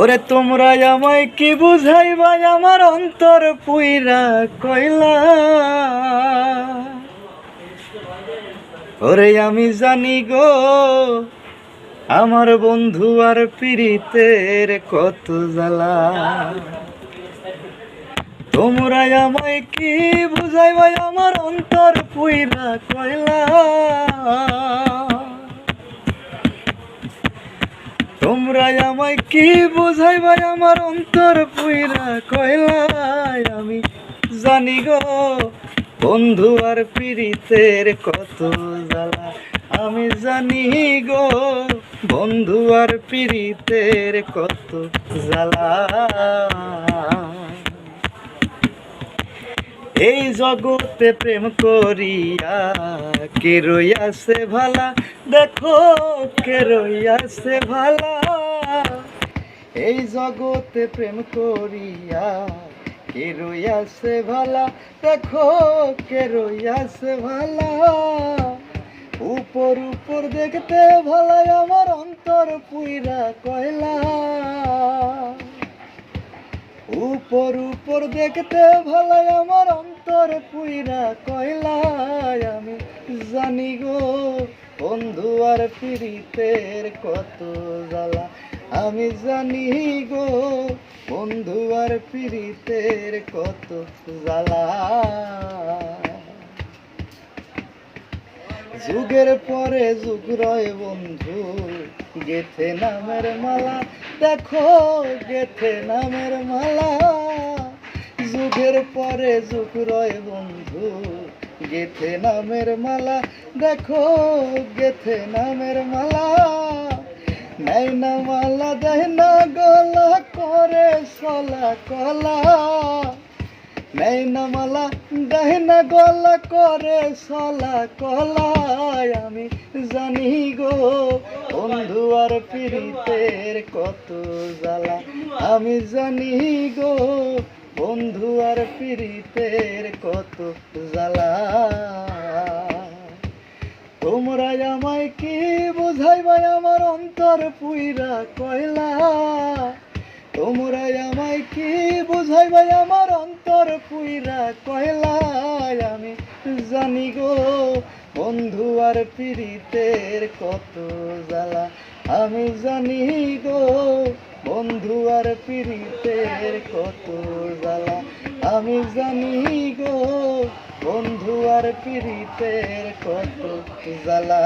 ওরে তোমরা আমায় কি বুঝাইবা? আমার অন্তর পুইরা কইলা। ওরে আমি জানি গো, আমার বন্ধু আর পীড়িতের কত জ্বালা। তোমরা আমায় কি বুঝাইবা? আমার অন্তর পুইরা কইলা। তোমরা আমায় কি বোঝাই ভাই? আমার অন্তর পুইরা কয়লায় আমি জানি গো, বন্ধু আর পীড়িতের কত জ্বালা। আমি জানি গো, বন্ধু আর পীড়িতের কত জ্বালা। এই জগতে প্রেম করিয়া কে রইয়াছে ভালা? দেখো কে রইয়াছে ভালা। এই জগতে প্রেম করিয়া কে রইয়াছে ভালা? দেখো কে রইয়াছে ভালা। উপর উপর দেখতে ভালাই আমার অন্তর পুইরা কয়লা। উপর উপর দেখতে ভালাই আমার অন্তর পুইরা কয়লাই আমি জানি গো, বন্ধু আর পীড়িতের কত জ্বালা। আমি জানি গো, বন্ধু আর পীড়িতের কত জ্বালা। যুগের পরে যুগ রয় বন্ধু, গেথে নামের মালা, দেখো গেথে নামের মালা। যুগের পরে যুগ রয় বন্ধু। গেথে নামের মালা, দেখো গেথে নামের মালা। নাই না মালা, দেয় না গলা, করে সলা কলা। না মালা না গলা করে, সলা কলায় আমি জানি গো বন্ধু আর পীড়িতের কত জ্বালা। আমি জানি গো বন্ধু আর পীড়িতের কত জ্বালা। তোমরা আমায় কি বুঝাইবা আমার অন্তর পুইরা কয়লা? তোমরা আমায় কি বুঝাইবা আমার পুইরা কয়লায় আমি জানি গো বন্ধু আর পীড়িতের কত জ্বালা। আমি জানি গো বন্ধু আর পীড়িতের কত জ্বালা। আমি জানি গো বন্ধু আর পীড়িতের কত জ্বালা।